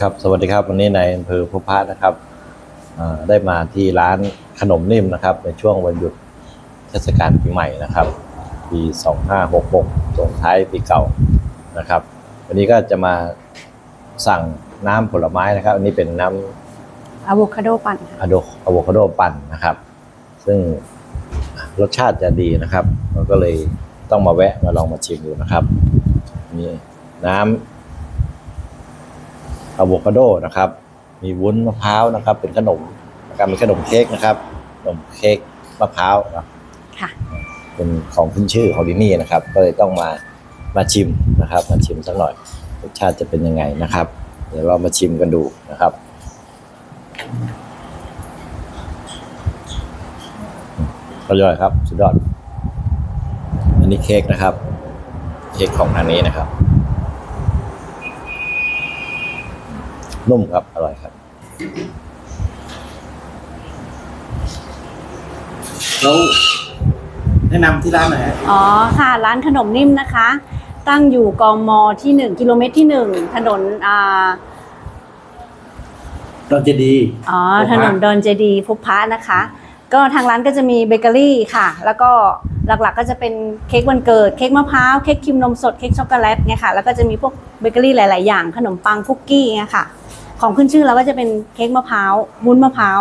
ครับ สวัสดีครับ วันนี้ในอำเภอพุพะนะครับอ่าได้มาที่ร้านขนมนิ่มนะครับ ในช่วงวันหยุดเทศกาลปีใหม่นะครับปี2566ส่งท้ายปีเก่านะครับ วันนี้ก็จะมาสั่งน้ำผลไม้นะครับ อันนี้เป็นน้ำอะโวคาโดปั่นค่ะอะโดอะโวคาโดปั่นนะครับ ซึ่งรสชาติจะดีนะครับเราก็เลยต้องมาแวะมาลองมาชิมดูนะครับมีน้ำ อะโวคาโดนะครับ มีวุ้นมะพร้าวนะครับ เป็นขนมนะครับเป็นขนมเค้กนะครับขนมเค้กมะพร้าวนะค่ะ เป็นของขึ้นชื่อของที่นี่นะครับ ก็เลยต้องมามาชิมนะครับ มาชิมสักหน่อยรสชาติจะเป็นยังไงนะครับ เดี๋ยวเรามาชิมกันดูนะครับอร่อยครับ สุดยอด อันนี้เค้กนะครับ เค้กของทางนี้นะครับ นุ่มครับ อร่อยครับ แล้วแนะนำที่ร้านหน่อยฮะอ๋อค่ะร้านขนมนิ่มนะคะ ตั้งอยู่กมที่ 1 กิโลเมตรที่ 1 ถนนอ่าดอนเจดีย์อ๋อพุพะถนนดอนเจดีย์พุพพะนะคะ ก็ทางร้านก็จะมีเบเกอรี่ค่ะ แล้วก็หลักๆก็จะเป็นเค้กวันเกิด เค้กมะพร้าว เค้กครีมนมสด เค้กช็อกโกแลตเนี่ยค่ะ แล้วก็จะมีพวกเบเกอรี่หลาย ๆ อย่าง ขนมปังคุกกี้เนี่ยค่ะ ของขึ้นชื่อเราก็จะเป็นเค้กมะพร้าววุ้นมะพร้าว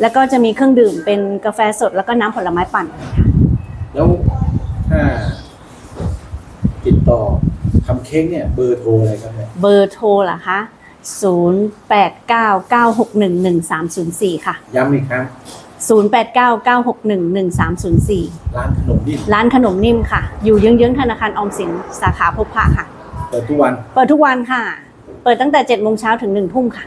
แล้วก็จะมีเครื่องดื่มเป็นกาแฟสดแล้วก็น้ำผลไม้ปั่นค่ะแล้วถ้าติดต่อทำเค้กเนี่ยเบอร์โทรอะไรครับเนี่ยเบอร์โทรเหรอคะ 0899611304 ค่ะ ย้ำอีกครั้ง0899611304 ร้านขนมนิ่มร้านขนมนิ่มค่ะ อยู่เยื้องๆธนาคารออมสินสาขาพบพระค่ะ เปิดทุกวัน เปิดทุกวันค่ะ เปิดตั้งแต่7โมงเช้าถึง1ทุ่มค่ะ